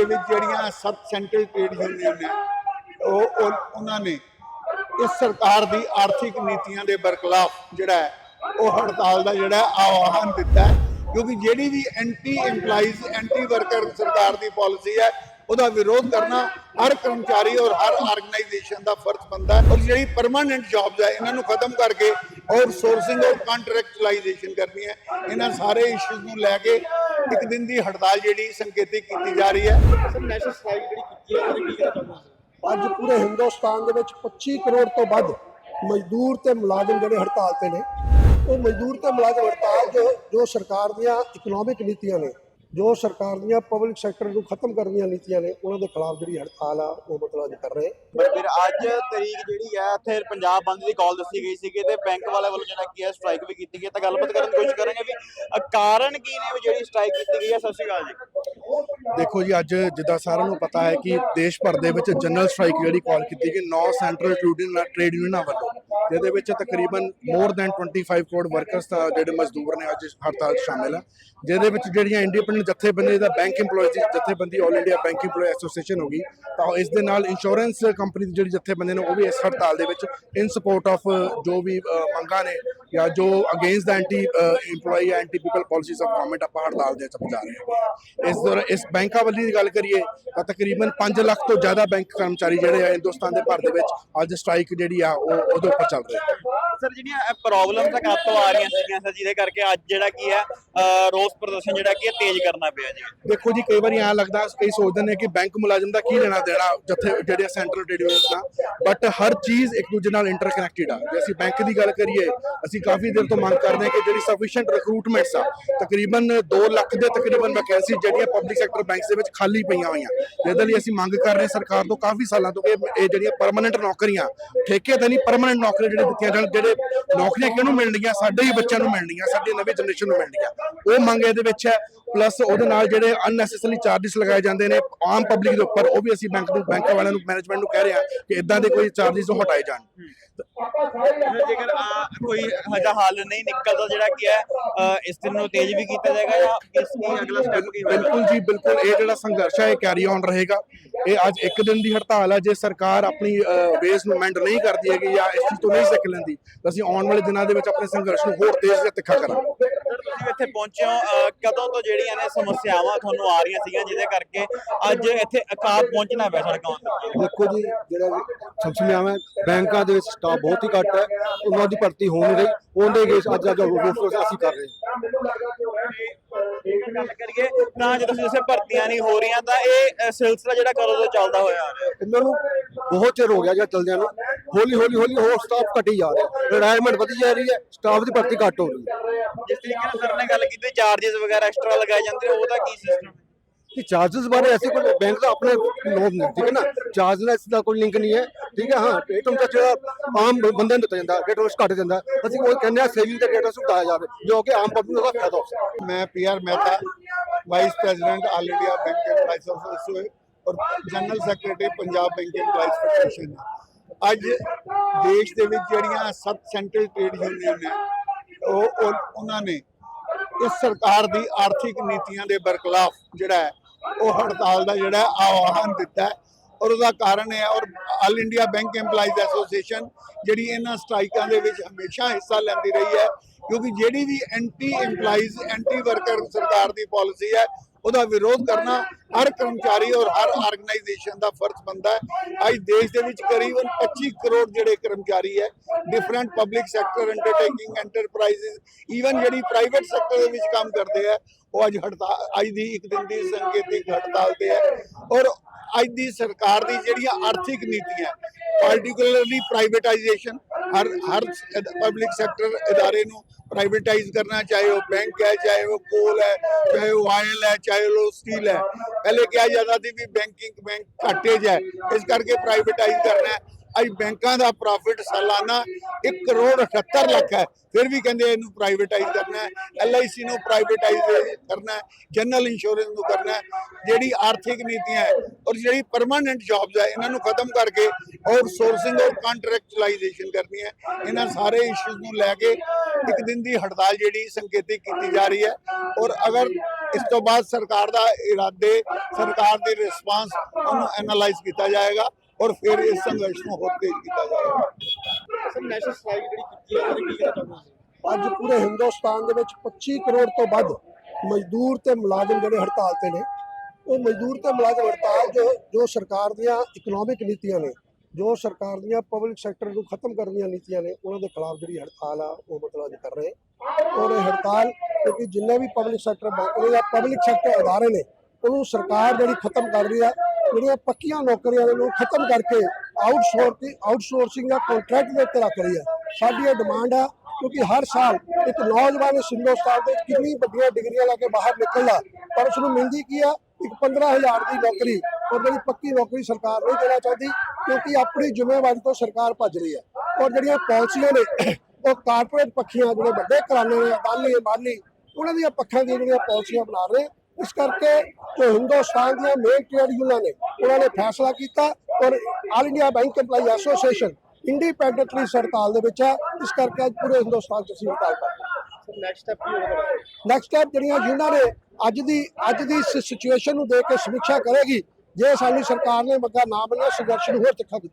ਦੇ ਵਿੱਚ ਜਿਹੜੀਆਂ ਸਬ ਸੈਂਟਰਲ ਟ੍ਰੇਡ ਯੂਨੀਅਨ ਨੇ, ਉਹ ਉਹਨਾਂ ਨੇ ਇਸ ਸਰਕਾਰ ਦੀ ਆਰਥਿਕ ਨੀਤੀਆਂ ਦੇ ਬਰਖਲਾਫ ਜਿਹੜਾ ਹੈ, ਉਹ ਹੜਤਾਲ ਦਾ ਜਿਹੜਾ ਆਹਵਾਨ ਦਿੱਤਾ ਹੈ। ਕਿਉਂਕਿ ਜਿਹੜੀ ਵੀ ਐਂਟੀ EMPLOYEES ਐਂਟੀ ਵਰਕਰ ਸਰਕਾਰ ਦੀ ਪਾਲਿਸੀ ਹੈ ਉਹਦਾ ਵਿਰੋਧ ਕਰਨਾ ਹਰ ਕਰਮਚਾਰੀ ਔਰ ਹਰ ਆਰਗੇਨਾਈਜੇਸ਼ਨ ਦਾ ਫਰਜ਼ ਬਣਦਾ ਹੈ। ਔਰ ਜਿਹੜੀ ਪਰਮਾਨੈਂਟ ਜੌਬਸ ਹੈ ਇਹਨਾਂ ਨੂੰ ਖਤਮ ਕਰਕੇ ਔਰ ਸੋਰਸਿੰਗ ਔਰ ਕੰਟਰੈਕਚੁਅਲਾਈਜੇਸ਼ਨ ਕਰਨੀ ਹੈ। ਇਹਨਾਂ ਸਾਰੇ ਇਸ਼ੂਜ਼ ਨੂੰ ਲੈ ਕੇ ਇੱਕ ਦਿਨ ਦੀ ਹੜਤਾਲ ਜਿਹੜੀ ਸੰਕੇਤਿਕ ਕੀਤੀ ਜਾ ਰਹੀ ਹੈ। ਸਰ ਨੈਸ਼ਨਲ ਸਟ੍ਰਾਈਕ ਜਿਹੜੀ ਕੀਤੀ ਹੈ ਉਹਦੇ ਕੀ ਕਹਿਣਾ ਚਾਹੁੰਦੇ ਹੋ ਅੱਜ ਪੂਰੇ ਹਿੰਦੁਸਤਾਨ ਦੇ ਵਿੱਚ 25 ਕਰੋੜ ਤੋਂ ਵੱਧ ਮਜ਼ਦੂਰ ਤੇ ਮੁਲਾਜ਼ਮ ਜਿਹੜੇ ਹੜਤਾਲ ਤੇ ਨੇ ਉਹ ਮਜ਼ਦੂਰ ਤੇ ਮੁਲਾਜ਼ਮ ਹੜਤਾਲ ਜੋ ਜੋ ਸਰਕਾਰ ਦੀਆਂ ਇਕਨੋਮਿਕ ਨੀਤੀਆਂ ਨੇ ਜੋ ਸਰਕਾਰ ਦੀਆਂ ਪਬਲਿਕ ਸੈਕਟਰ ਨੂੰ ਖਤਮ ਕਰਨ ਦੀਆਂ ਨੀਤੀਆਂ ਨੇ ਉਹਨਾਂ ਦੇ ਖਿਲਾਫ ਜਿਹੜੀ ਹੜਤਾਲ ਆ ਉਹ ਮਤਲਬ ਅੱਜ ਕਰ ਰਹੇ ਪਰ ਫਿਰ ਅੱਜ ਤਰੀਕ ਜਿਹੜੀ ਹੈ ਇੱਥੇ ਪੰਜਾਬ ਬੰਦ ਦੀ ਕਾਲ ਦੱਸੀ ਗਈ ਸੀਗੀ ਤੇ ਬੈਂਕ ਵਾਲੇ ਵੱਲੋਂ ਜਿਹੜਾ ਕੀ ਹੈ ਸਟ੍ਰਾਈਕ ਵੀ ਕੀਤੀ ਗਈ ਹੈ ਤਾਂ ਗੱਲਬਾਤ ਕਰਨ ਦੀ ਕੋਸ਼ਿਸ਼ ਕਰਾਂਗੇ ਵੀ ਕਾਰਨ ਕੀ ਨੇ ਵੀ ਜਿਹੜੀ ਸਟ੍ਰਾਈਕ ਕੀਤੀ ਗਈ ਹੈ ਸਤਿ ਸ਼੍ਰੀ ਅਕਾਲ ਜੀ। ਦੇਖੋ ਜੀ ਅੱਜ ਜਿੱਦਾਂ ਸਾਰਿਆਂ ਨੂੰ ਪਤਾ ਹੈ ਕਿ ਦੇਸ਼ ਭਰ ਦੇ ਵਿੱਚ ਜਨਰਲ ਸਟ੍ਰਾਈਕ ਜਿਹੜੀ ਕਾਲ ਕੀਤੀ ਗਈ ਨੌ ਸੈਂਟਰਲ ਟ੍ਰੇਡ ਟ੍ਰੇਡ ਯੂਨੀਅਨਾਂ ਵੱਲੋਂ। ਜਿਹਦੇ ਵਿੱਚ ਤਕਰੀਬਨ ਮੋਰ ਦੈਨ 25 ਕਰੋੜ ਵਰਕਰਸ ਦਾ ਜਿਹੜੇ ਮਜ਼ਦੂਰ ਨੇ ਅੱਜ ਇਸ ਹੜਤਾਲ 'ਚ ਸ਼ਾਮਿਲ ਆ। ਜਿਹਦੇ ਵਿੱਚ ਜਿਹੜੀਆਂ ਇੰਡੀਪੈਂਡੈਂਟ ਜਥੇਬੰਦੀ ਦਾ ਬੈਂਕ EMPLOYEES ਦੀ ਜਥੇਬੰਦੀ all India bank EMPLOYE association ਹੋ ਗਈ, ਤਾਂ ਇਸ ਦੇ ਨਾਲ ਇੰਸ਼ੋਰੈਂਸ ਕੰਪਨੀ ਦੀ ਜਿਹੜੀ ਜਥੇਬੰਦੀ ਨੇ ਉਹ ਵੀ ਇਸ ਹੜਤਾਲ ਦੇ ਵਿੱਚ ਇਨ ਸਪੋਰਟ ਆਫ ਜੋ ਵੀ ਮੰਗਾਂ ਨੇ ਜਾਂ ਜੋ against the anti EMPLOYE anti people policies of government ਆਪਾਂ ਹੜਤਾਲ ਦੇ ਵਿੱਚ ਪਹੁੰਚਾ ਰਹੇ ਹਾਂ। ਇਸ ਦੌਰਾਨ ਇਸ ਬੈਂਕਾਂ ਵੱਲੀ ਦੀ ਗੱਲ ਕਰੀਏ, ਤਾਂ ਤਕਰੀਬਨ 5 ਲੱਖ ਤੋਂ ਜ਼ਿਆਦਾ ਬੈਂਕ ਕਰਮਚਾਰੀ ਜਿਹੜੇ ਆ ਹਿੰਦੁਸਤਾਨ ਦੇ ਭਰ ਦੇ ਵਿੱਚ ਅੱਜ ਸਟ੍ਰਾਈਕ ਜਿਹੜੀ ਆ, ਉਹ ਉਹਦੇ ਉੱਪਰ ਚੱਲ ਰਹੇ ਆ ਸਰ, ਜਿਹੜੀਆਂ ਪ੍ਰੋਬਲਮਸ ਤਾਂ ਕਾਤੋਂ ਆ ਰਹੀਆਂ ਸੀਗੀਆਂ ਸਰ, ਜਿਹਦੇ ਕਰਕੇ ਅੱਜ ਜਿਹੜਾ ਕੀ ਹੈ ਰੋਸ ਪ੍ਰਦਰਸ਼ਨ ਜਿਹੜਾ ਕੀ ਹੈ, ਤੇਜ਼ ਕਰਨਾ ਪਿਆ ਜੀ। ਦੇਖੋ ਜੀ, ਕਈ ਵਾਰੀ ਐਂ ਲੱਗਦਾ, ਕਈ ਸੋਚਦੇ ਨੇ ਕਿ ਬੈਂਕ ਮੁਲਾਜ਼ਮ ਦਾ ਕੀ ਲੈਣਾ ਦੇਣਾ, ਜਿੱਥੇ ਜਿਹੜੇ ਸੈਂਟਰਲ ਟ੍ਰੇਡ ਯੂਨੀਅਨਸ ਨਾਲ ਬਟ ਹਰ ਚੀਜ਼ ਇੱਕ ਦੂਜੇ ਨਾਲ ਇੰਟਰਕਨੈਕਟਡ ਆ। ਜੇ ਅਸੀਂ ਬੈਂਕ ਦੀ ਗੱਲ ਕਰੀਏ, ਅਸੀਂ ਕਾਫੀ ਦੇਰ ਤੋਂ ਮੰਗ ਕਰਦੇ ਹਾਂ ਕਿ ਜਿਹੜੀ ਸਫੀਸ਼ੀਐਂਟ ਰਿਕਰੂਟਮੈਂਟਸ ਆ, ਤਕਰੀਬਨ 2 ਲੱਖ ਦੇ ਤਕਰੀਬਨ ਵੈਕੈਂਸੀ ਜਿਹੜੀਆਂ ਪਬਲਿਕ ਸੈਕਟਰ ਬੈਂਕਸ ਦੇ ਵਿੱਚ ਖਾਲੀ ਪਈਆਂ ਹੋਈਆਂ। ਜਿਹਦੇ ਲਈ ਅਸੀਂ ਮੰਗ ਕਰ ਰਹੇ ਸਰਕਾਰ ਤੋਂ ਕਾਫੀ ਸਾਲਾਂ ਤੋਂ ਕਿ ਇਹ ਜਿਹੜੀਆਂ ਪਰਮਨੈਂਟ ਨੌਕਰੀਆਂ, ਠੇਕੇ ਤੇ ਨਹੀਂ ਪਰਮਨੈਂਟ ਨੌਕਰੀਆਂ ਜਿਹੜੇ ਦਿੱਤੀਆਂ ਜਾਣ, ਜਿਹੜੇ ਨੌਕਰੀਆਂ ਕਿਹਨੂੰ ਮਿਲਣਗੀਆਂ? ਸਾਡੇ ਹੀ ਬੱਚਿਆਂ ਨੂੰ ਮਿਲਣਗੀਆਂ ਸਾਡੀ ਨਵੀਂ ਜਨਰੇਸ਼ਨ ਨੂੰ ਮਿਲਣਗੀਆਂ। ਉਹ ਮੰਗ ਇਹਦੇ ਵਿੱਚ ਹੈ ਪਲੱਸ ਉਹਦੇ ਨਾਲ ਜਿਹੜੇ ਅਨਨੈਸੈਸਰੀ ਚਾਰजेस ਲਗਾਏ ਜਾਂਦੇ ਨੇ ਆਮ ਪਬਲਿਕ ਦੇ ਉੱਪਰ ਉਹ ਵੀ ਅਸੀਂ ਬੈਂਕ ਨੂੰ ਬੈਂਕ ਵਾਲਿਆਂ ਨੂੰ ਮੈਨੇਜਮੈਂਟ ਨੂੰ ਕਹਿ ਰਹੇ ਹਾਂ ਕਿ ਇਦਾਂ ਦੇ ਕੋਈ ਚਾਰजेस ਨੂੰ ਹਟਾਏ ਜਾਣ। ਜੇਕਰ ਆ ਕੋਈ ਹਜਾ ਹੱਲ ਨਹੀਂ ਨਿਕਲਦਾ ਜਿਹੜਾ ਕੀ ਹੈ ਇਸ ਦਿਨ ਨੂੰ ਤੇਜ਼ ਵੀ ਕੀਤਾ ਜਾਏਗਾ ਜਾਂ ਇਸ ਦੀ ਅਗਲਾ ਸਟੈਪ ਕੀ ਬਿਲਕੁਲ ਜੀ ਬਿਲਕੁਲ। ਇਹ ਜਿਹੜਾ ਸੰਘਰਸ਼ ਹੈ ਇਹ ਕੈਰੀ ਔਨ ਰਹੇਗਾ। ਇਹ ਅੱਜ ਇੱਕ ਦਿਨ ਦੀ ਹੜਤਾਲ ਹੈ ਜੇ ਸਰਕਾਰ ਆਪਣੀ ਵੇਸ ਨੂੰ ਮੈਂਟ ਨਹੀਂ ਕਰਦੀ ਹੈਗੀ ਜਾਂ ਇਸ ਤੋਂ ਨਹੀਂ ਸਿੱਖ ਲੈਂਦੀ ਤਾਂ ਅਸੀਂ ਆਉਣ ਵਾਲੇ ਦਿਨਾਂ ਦੇ ਵਿੱਚ ਆਪਣੇ ਸੰਘਰਸ਼ ਨੂੰ ਹੋਰ ਤੇਜ਼ ਤੇ ਤਿੱਖਾ ਕਰਾਂਗੇ। ਸਰ ਤੁਸੀਂ ਇੱਥੇ ਪਹੁੰਚੇ ਹੋ ਕਦੋਂ ਤੋਂ ਜਿਹੜੀਆਂ ਨੇ ਸਮੱਸਿਆਵਾਂ ਤੁਹਾਨੂੰ ਆ ਰਹੀਆਂ ਸੀਗੀਆਂ ਜਿਹਦੇ ਕਰਕੇ ਅੱਜ ਇੱਥੇ ਅਕਾਲ ਪਹੁੰਚਣਾ ਪਿਆ ਸੜਕਾਂ ਦੇਖੋ ਜੀ ਜਿਹੜਾ ਸਮਸਿਆਵਾਂ ਬੈਂਕਾਂ ਦੇ ਵਿੱਚ ਸਟਾਫ ਬਹੁਤ ਹੀ ਘੱਟ ਹੈ ਉਹਨਾਂ ਦੀ ਭਰਤੀ ਹੋ ਨਹੀਂ ਰਹੀ ਉਹਦੇ ਕੇਸ ਅੱਜ ਅੱਜ ਰੋਸ ਅਸੀਂ ਕਰ ਰਹੇ ਹਾਂ। ਗੱਲ ਕਰੀਏ ਤਾਂ ਜਦੋਂ ਤੁਸੀਂ ਦੱਸਿਆ ਭਰਤੀਆਂ ਨਹੀਂ ਹੋ ਰਹੀਆਂ ਤਾਂ ਇਹ ਸਿਲਸਿਲਾ ਜਿਹੜਾ ਕਦੋਂ ਤੋਂ ਚੱਲਦਾ ਹੋਇਆ? ਆ ਰਿਹਾ ਇਹਨਾਂ ਨੂੰ ਬਹੁਤ ਚਿਰ ਹੋ ਗਿਆ ਜਾਂ ਚਲਦਿਆਂ ਨੂੰ। ਹੌਲੀ ਹੌਲੀ ਹੌਲੀ ਹੋਰ ਸਟਾਫ ਘਟੀ ਜਾ ਰਿਹਾ। ਰਿਟਾਇਰਮੈਂਟ ਵਧੀ ਜਾ ਰਹੀ ਹੈ ਸਟਾਫ ਦੀ ਭਰਤੀ ਘਟ ਹੋ ਰਹੀ ਹੈ। ਜਿਸ ਤਰੀਕੇ ਨਾਲ ਸਰ ਨੇ ਗੱਲ ਕੀਤੀ ਚਾਰजेस ਵਗੈਰਾ ਐਕਸਟਰਾ ਲਗਾਏ ਜਾਂਦੇ ਨੇ ਉਹਦਾ ਕੀ ਸਿਸਟਮ ਕਿ ਚਾਰजेस ਬਾਰੇ ਐਸੇ ਕੋਈ ਬੈਂਕ ਦਾ ਆਪਣਾ ਨੋਟ ਨਹੀਂ ਠੀਕ ਹੈ ਨਾ? ਚਾਰਜਸ ਦਾ ਕੋਈ ਲਿੰਕ ਨਹੀਂ ਹੈ ਠੀਕ ਹੈ ਹਾਂ? ਰੇਟ ਹੁੰਦਾ ਜਿਹੜਾ ਆਮ ਬੰਦੇ ਨੂੰ ਦਿੱਤਾ ਜਾਂਦਾ ਰੇਟ ਉਸ ਘਟ ਜਾਂਦਾ ਅਸੀਂ ਉਹ ਕਹਿੰਦੇ ਆ ਸੇਵਿੰਗ ਦਾ ਰੇਟ ਉਸ ਜਾਵੇ ਜੋ ਕਿ ਆਮ ਪਬਲਿਕ ਦਾ ਫਾਇਦਾ ਹੋ ਮੈਂ P R Mehta vice president all India bank employees association और general secretary Punjab bank employees federation ਅੱਜ ਦੇਸ਼ ਦੇ ਵਿੱਚ ਜਿਹੜੀਆਂ ਸਬ ਸੈਂਟਰਲ ਟ੍ਰੇਡ ਯੂਨੀਅਨ ਨੇ, ਉਹ ਉਹਨਾਂ ਨੇ ਇਸ ਸਰਕਾਰ ਦੀ ਆਰਥਿਕ ਨੀਤੀਆਂ ਦੇ ਬਰਖਲਾਫ ਜਿਹੜਾ ਹੈ, ਉਹ ਹੜਤਾਲ ਦਾ ਜਿਹੜਾ ਆਹਵਾਨ ਦਿੱਤਾ ਹੈ ਔਰ ਉਹਦਾ ਕਾਰਨ ਹੈ ਔਰ all India bank EMPLOYEES association ਜਿਹੜੀ ਇਹਨਾਂ ਸਟ੍ਰਾਈਕਾਂ ਦੇ ਵਿੱਚ ਹਮੇਸ਼ਾ ਹਿੱਸਾ ਲੈਂਦੀ ਰਹੀ ਹੈ ਕਿਉਂਕਿ ਜਿਹੜੀ ਵੀ ਐਂਟੀ EMPLOYEES ਐਂਟੀ ਵਰਕਰ ਸਰਕਾਰ ਦੀ ਪਾਲਿਸੀ ਹੈ ਉਹਦਾ ਵਿਰੋਧ ਕਰਨਾ ਹਰ ਕਰਮਚਾਰੀ ਔਰ ਹਰ ਆਰਗੇਨਾਈਜੇਸ਼ਨ ਦਾ ਫਰਜ਼ ਬਣਦਾ ਹੈ। ਅੱਜ ਦੇਸ਼ ਦੇ ਵਿੱਚ ਕਰੀਬਨ 25 ਕਰੋੜ ਜਿਹੜੇ ਕਰਮਚਾਰੀ ਹੈ different public sector undertaking enterprises even ਜਿਹੜੀ ਪ੍ਰਾਈਵੇਟ ਸੈਕਟਰ ਦੇ ਵਿੱਚ ਕੰਮ ਕਰਦੇ ਆ ਉਹ ਅੱਜ ਹੜਤਾਲ ਅੱਜ ਦੀ ਇੱਕ ਦਿਨ ਦੀ ਸੰਕੇਤਿਕ ਹੜਤਾਲ ਤੇ ਹੈ। ਔਰ ਅੱਜ ਦੀ ਸਰਕਾਰ ਦੀ ਜਿਹੜੀਆਂ ਆਰਥਿਕ ਨੀਤੀਆਂ ਪਾਰਟਿਕੂਲਰਲੀ ਪ੍ਰਾਈਵੇਟਾਈਜੇਸ਼ਨ ਹਰ ਹਰ ਪਬਲਿਕ ਸੈਕਟਰ ادارے ਨੂੰ ਪ੍ਰਾਈਵੇਟਾਈਜ਼ ਕਰਨਾ ਚਾਹੇ ਉਹ ਬੈਂਕ ਹੈ ਚਾਹੇ ਉਹ ਕੋਲ ਹੈ ਚਾਹੇ ਉਹ ਆਇਲ ਹੈ ਚਾਹੇ ਉਹ ਸਟੀਲ ਹੈ ਪਹਿਲੇ ਕਿਹਾ ਜਾਂਦਾ ਸੀ ਵੀ ਬੈਂਕਿੰਗ ਬੈਂਕ ਘਾਟੇਜ ਹੈ ਇਸ ਕਰਕੇ ਪ੍ਰਾਈਵੇਟਾਈਜ਼ ਕਰਨਾ ਹੈ ਅੱਜ ਬੈਂਕਾਂ ਦਾ ਪ੍ਰੋਫਿਟ ਸਾਲਾਨਾ 1 ਕਰੋੜ 78 ਲੱਖ ਹੈ। ਫਿਰ ਵੀ ਕਹਿੰਦੇ ਇਹਨੂੰ ਪ੍ਰਾਈਵੇਟਾਈਜ਼ ਕਰਨਾ ਹੈ ਐਲਆਈਸੀ ਨੂੰ ਪ੍ਰਾਈਵੇਟਾਈਜ਼ ਕਰਨਾ ਹੈ ਜਨਰਲ ਇੰਸ਼ੋਰੈਂਸ ਨੂੰ ਕਰਨਾ ਹੈ, ਜਿਹੜੀ ਆਰਥਿਕ ਨੀਤੀਆਂ ਹੈ ਔਰ ਜਿਹੜੀ ਪਰਮਾਨੈਂਟ ਜੌਬਸ ਹੈ, ਇਹਨਾਂ ਨੂੰ ਖਤਮ ਕਰਕੇ ਔਰ ਸੋਰਸਿੰਗ ਔਰ ਕੰਟਰੈਕਚੁਅਲਾਈਜੇਸ਼ਨ ਕਰਨੀ ਹੈ। ਇਹਨਾਂ ਸਾਰੇ ਇਸ਼ੂਜ਼ ਨੂੰ ਲੈ ਕੇ ਇੱਕ ਦਿਨ ਦੀ ਹੜਤਾਲ ਜਿਹੜੀ ਸੰਕੇਤਿਕ ਕੀਤੀ ਜਾ ਰਹੀ ਹੈ ਔਰ ਅਗਰ ਇਸ ਤੋਂ ਬਾਅਦ ਸਰਕਾਰ ਦਾ ਇਰਾਦੇ, ਸਰਕਾਰ ਦੀ ਰਿਸਪਾਂਸ ਉਹਨੂੰ ਐਨਾਲਾਈਜ਼ ਕੀਤਾ ਜਾਏਗਾ। ਔਰ ਫਿਰ ਇਸ ਸੰਘਰਸ਼ ਨੂੰ ਹੋਰ ਤੇਜ਼ ਕੀਤਾ ਜਾਏਗਾ ਸਰ ਨੈਸ਼ਨਲ ਸਟ੍ਰਾਈਕ ਜਿਹੜੀ ਕੀਤੀ ਹੈ ਉਹਦੇ ਕੀ ਕਹਿਣਾ ਚਾਹੁੰਦੇ ਅੱਜ ਪੂਰੇ ਹਿੰਦੁਸਤਾਨ ਦੇ ਵਿੱਚ 25 ਕਰੋੜ ਤੋਂ ਵੱਧ ਮਜ਼ਦੂਰ ਤੇ ਮੁਲਾਜ਼ਮ ਜਿਹੜੇ ਹੜਤਾਲ ਤੇ ਨੇ ਉਹ ਮਜ਼ਦੂਰ ਤੇ ਮੁਲਾਜ਼ਮ ਹੜਤਾਲ ਜੋ ਜੋ ਸਰਕਾਰ ਦੀਆਂ ਇਕਨੋਮਿਕ ਨੀਤੀਆਂ ਨੇ ਜੋ ਸਰਕਾਰ ਦੀਆਂ ਪਬਲਿਕ ਸੈਕਟਰ ਨੂੰ ਖਤਮ ਕਰਨ ਦੀਆਂ ਨੀਤੀਆਂ ਨੇ ਉਹਨਾਂ ਦੇ ਖਿਲਾਫ ਜਿਹੜੀ ਹੜਤਾਲ ਆ ਉਹ ਮਤਲਬ ਅੱਜ ਕਰ ਰਹੇ ਔਰ ਇਹ ਹੜਤਾਲ ਕਿਉਂਕਿ ਜਿੰਨੇ ਵੀ ਪਬਲਿਕ ਸੈਕਟਰ ਬੈਂਕ ਨੇ ਜਾਂ ਪਬਲਿਕ ਸੈਕਟਰ ਅਦਾਰੇ ਨੇ ਉਹਨੂੰ ਸਰਕਾਰ ਜਿਹੜੀ ਖਤਮ ਕਰ ਰਹੀ ਆ ਜਿਹੜੀਆਂ ਪੱਕੀਆਂ ਨੌਕਰੀਆਂ ਨੇ ਨੂੰ ਖਤਮ ਕਰਕੇ ਆਊਟਸੋਰਸਿੰਗ ਆਊਟਸੋਰਸਿੰਗ ਦਾ ਕੰਟਰੈਕਟ ਦੇ ਉੱਤੇ ਰੱਖ ਰਹੀ ਹੈ। ਸਾਡੀ ਇਹ ਡਿਮਾਂਡ ਆ, ਕਿਉਂਕਿ ਹਰ ਸਾਲ ਇੱਕ ਨੌਜਵਾਨ ਇਸ ਹਿੰਦੁਸਤਾਨ ਦੇ ਵਿੱਚ ਕਿੰਨੀ ਵੱਡੀਆਂ ਡਿਗਰੀਆਂ ਲੈ ਕੇ ਬਾਹਰ ਨਿਕਲਦਾ, ਪਰ ਉਸ ਨੂੰ ਮਿਲਦੀ ਕੀ ਆ? ਇੱਕ 15000 ਦੀ ਨੌਕਰੀ, ਔਰ ਜਿਹੜੀ ਪੱਕੀ ਨੌਕਰੀ ਸਰਕਾਰ ਨਹੀਂ ਦੇਣਾ ਚਾਹੁੰਦੀ, ਕਿਉਂਕਿ ਆਪਣੀ ਜ਼ਿੰਮੇਵਾਰੀ ਤੋਂ ਸਰਕਾਰ ਭੱਜ ਰਹੀ ਹੈ। ਔਰ ਜਿਹੜੀਆਂ ਪਾਲਿਸੀਆਂ ਨੇ, ਉਹ ਕਾਰਪੋਰੇਟ ਪੱਖੀਆਂ ਜਿਹੜੇ ਵੱਡੇ ਘਰਾਣੇ ਨੇ, ਅਦਾਨੀ ਅੰਬਾਨੀ ਉਹਨਾਂ ਦੀਆਂ ਪੱਖਾਂ ਦੀਆਂ ਜਿਹੜੀਆਂ ਪਾਲਿਸੀਆਂ ਬਣਾ ਰਹੇ ਇਸ ਕਰਕੇ ਜੋ ਹਿੰਦੁਸਤਾਨ ਦੀਆਂ ਮੇਨ ਟ੍ਰੇਡ ਯੂਨੀਅਨਾਂ ਨੇ ਉਹਨਾਂ ਨੇ ਫੈਸਲਾ ਕੀਤਾ ਔਰ all India bank EMPLOYEE association independently ਹੜਤਾਲ ਦੇ ਵਿੱਚ ਹੈ। ਇਸ ਕਰਕੇ ਅੱਜ ਪੂਰੇ ਹਿੰਦੁਸਤਾਨ 'ਚ ਅਸੀਂ ਹੜਤਾਲ ਕਰ ਨੈਕਸਟ ਸਟੈਪ ਕੀ ਹੋਵੇਗਾ? ਨੈਕਸਟ ਸਟੈਪ ਜਿਹੜੀਆਂ ਯੂਨੀਅਨਾਂ ਨੇ ਅੱਜ ਦੀ ਅੱਜ ਦੀ ਸਿਚੁਏਸ਼ਨ ਨੂੰ ਦੇਖ ਕੇ ਸਮੀਖਿਆ ਕਰੇਗੀ ਜੇ ਸਾਡੀ ਸਰਕਾਰ ਨੇ ਮੱਗਾ ਨਾ ਮੰਨਿਆ ਸੰਘਰਸ਼ ਨੂੰ ਹੋਰ ਤਿੱਖਾ ਕੀਤਾ